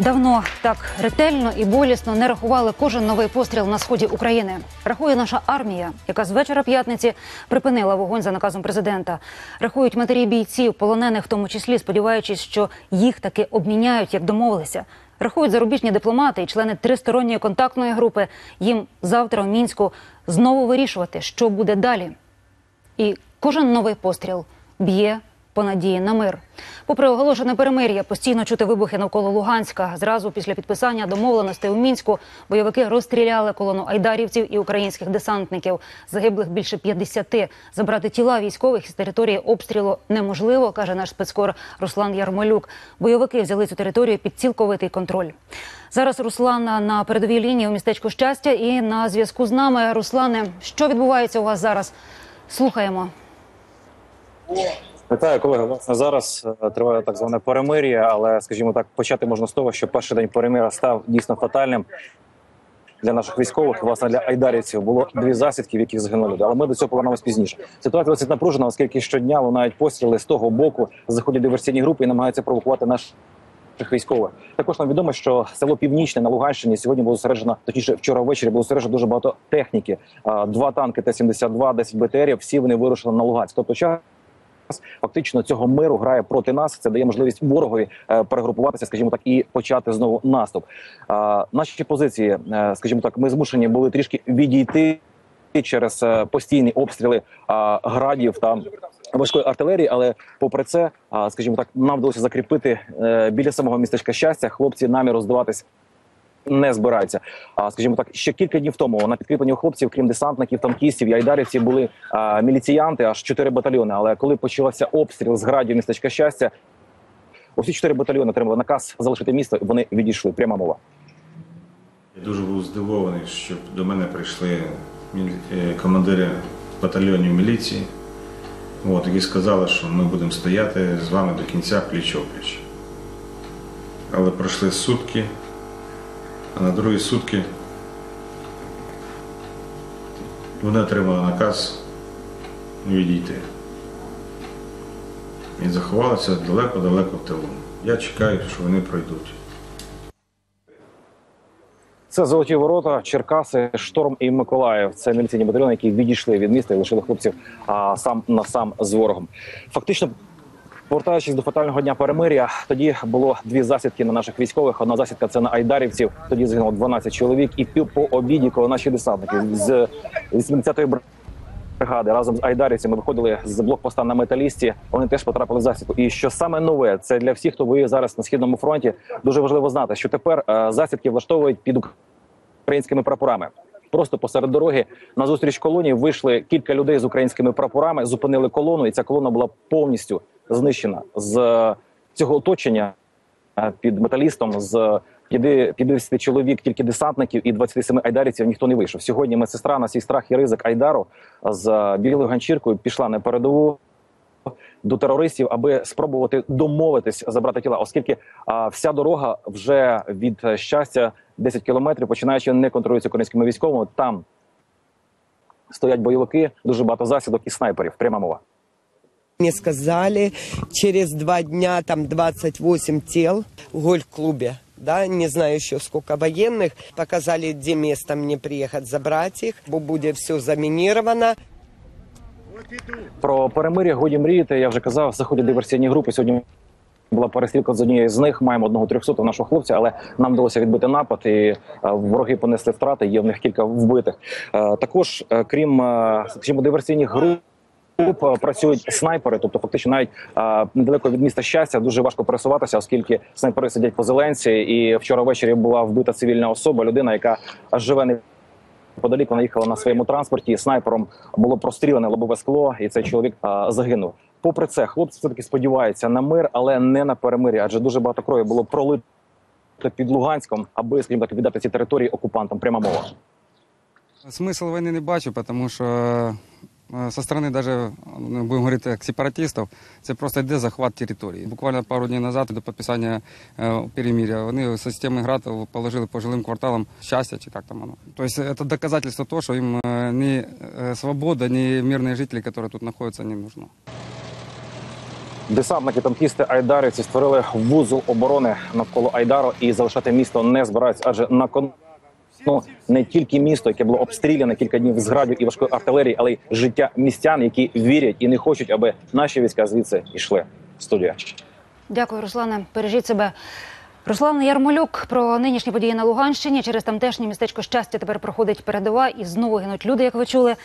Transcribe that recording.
Давно так ретельно і болісно не рахували кожен новий постріл на сході України. Рахує наша армія, яка з вечора п'ятниці припинила вогонь за наказом президента. Рахують матері бійців, полонених, в тому числі, сподіваючись, що їх таки обміняють, як домовилися. Рахують зарубіжні дипломати і члени тристоронньої контактної групи. Їм завтра в мінську знову вирішувати, що буде далі. І кожен новий постріл б'є по надії на мир. Попри оголошене перемир'я, постійно чути вибухи навколо Луганська. Зразу після підписання домовленостей у мінську бойовики розстріляли колону айдарівців і українських десантників. Загиблих більше 50. Забрати тіла військових із території обстрілу неможливо, каже наш спецкор Руслан Ярмолюк. Бойовики взяли цю територію під цілковитий контроль. Зараз Руслана на передовій лінії у містечку щастя і на зв'язку з нами. Руслане, що відбувається у вас зараз? Слухаємо. Вітаю, колеги. Власне зараз е, триває так зване перемир'я, але скажімо так, почати можна з того, що перший день перемир'я став дійсно фатальним для наших військових. Власне для айдарівців було дві засідки, в яких загинули люди. Але ми до цього повернемось пізніше. Ситуація досить напружена, оскільки щодня лунають постріли з того боку, заходять диверсійні групи і намагаються провокувати наш. Військових також нам відомо, що село Північне на Луганщині сьогодні було зосереджено, точніше вчора ввечері було зосереджено дуже багато техніки. Два танки Т-72, 10 БТРів, Всі вони вирушили на Луганськ. Тобто час фактично цього миру грає проти нас. Це дає можливість ворогові е, перегрупуватися, скажімо так, і почати знову наступ. Наші позиції, е, скажімо так, ми змушені були трішки відійти через е, постійні обстріли градів та важкої артилерії. Але попри це, скажімо так, нам вдалося закріпити біля самого містечка щастя. Хлопці наміру здаватись не збираються. А скажімо так, ще кілька днів тому на підкріпленні у хлопців, крім десантників, танкістів і айдарівців, були а, міліціянти, аж чотири батальйони. Але коли почався обстріл з градів містечка щастя, усі чотири батальйони отримали наказ залишити місто. і Вони відійшли. Пряма мова. Я дуже був здивований, що до мене прийшли е, командири батальйонів міліції, от, які сказали, що ми будемо стояти з вами до кінця пліч-опліч. Але пройшли сутки, а на другі сутки вони отримали наказ відійти. І заховалися далеко-далеко в тилу. Я чекаю, що вони пройдуть. Це золоті ворота, Черкаси, Шторм і Миколаїв. Це міліційні батальйони, які відійшли від міста і лишили хлопців а, сам на сам з ворогом. Фактично, повертаючись до фатального дня перемир'я, тоді було дві засідки на наших військових. Одна засідка це на айдарівців. Тоді загинуло 12 чоловік. І пів по обіді, коли наші десантники з 80-ї бригади разом з айдарівцями виходили з блокпоста на металісті. Вони теж потрапили в засідку. І що саме нове, це для всіх, хто воює зараз на східному фронті. Дуже важливо знати, що тепер е, засідки влаштовують під українськими прапорами. Просто посеред дороги на зустріч колонії вийшли кілька людей з українськими прапорами, зупинили колону, і ця колона була повністю знищена з е, цього оточення е, під металістом. З 50 чоловік, тільки десантників і 27 айдарівців ніхто не вийшов. Сьогодні медсестра на свій страх і ризик Айдару з білою ганчіркою пішла на передову до терористів, аби спробувати домовитись забрати тіла, оскільки а, вся дорога вже від е, щастя 10 кілометрів, починаючи не контролюється українськими військовими. Там стоять бойовики, дуже багато засідок і снайперів. Пряма мова. Мне сказали, через два дня там 28 тел в гольф-клубе. Да, не знаю еще сколько военных. Показали, где место мне приехать забрать их. Бо Будет все заминировано. Про перемир'я годі мріяти. Я вже казав, заходять диверсійні групи. Сьогодні була перестрілка з однією з них. Маємо одного трьохсотого нашого хлопця, але нам вдалося відбити напад, і е, вороги понесли втрати. Є в них кілька вбитих. Е, Також, е, крім скажімо, диверсійних груп. Груп, е, Працюють снайпери, тобто фактично навіть е, недалеко від міста щастя дуже важко пересуватися, оскільки снайпери сидять по зеленці. І вчора ввечері була вбита цивільна особа, людина, яка живе не Подалік вона їхала на своєму транспорті. Снайпером було прострілене лобове скло, і цей чоловік а, загинув. Попри це, хлопці все таки сподіваються на мир, але не на перемир'я, адже дуже багато крові було пролито під Луганськом, аби скажімо так віддати ці території окупантам. Пряма мова. Смисл війни не бачу, тому що е, со сторони даже, ну, будемо говорити, як сепаратистів, це просто йде захват території. Буквально пару днів назад до підписання е, перемир'я вони системи ГРАД положили по жилим кварталам щастя, чи як там воно. Тобто це доказательство того, що їм е, ні е, свобода, ні мирні жителі, які тут знаходяться, не нужно. Десантники танкісти айдарівці створили вузол оборони навколо Айдару і залишати місто не збираються, адже на кону ну, не тільки місто, яке було обстріляне кілька днів з градів і важкої артилерії, але й життя містян, які вірять і не хочуть, аби наші війська звідси йшли. Студія. Дякую, Руслане. Бережіть себе. Руслан Ярмолюк про нинішні події на Луганщині через тамтешнє містечко щастя тепер проходить передова і знову гинуть люди, як ви чули.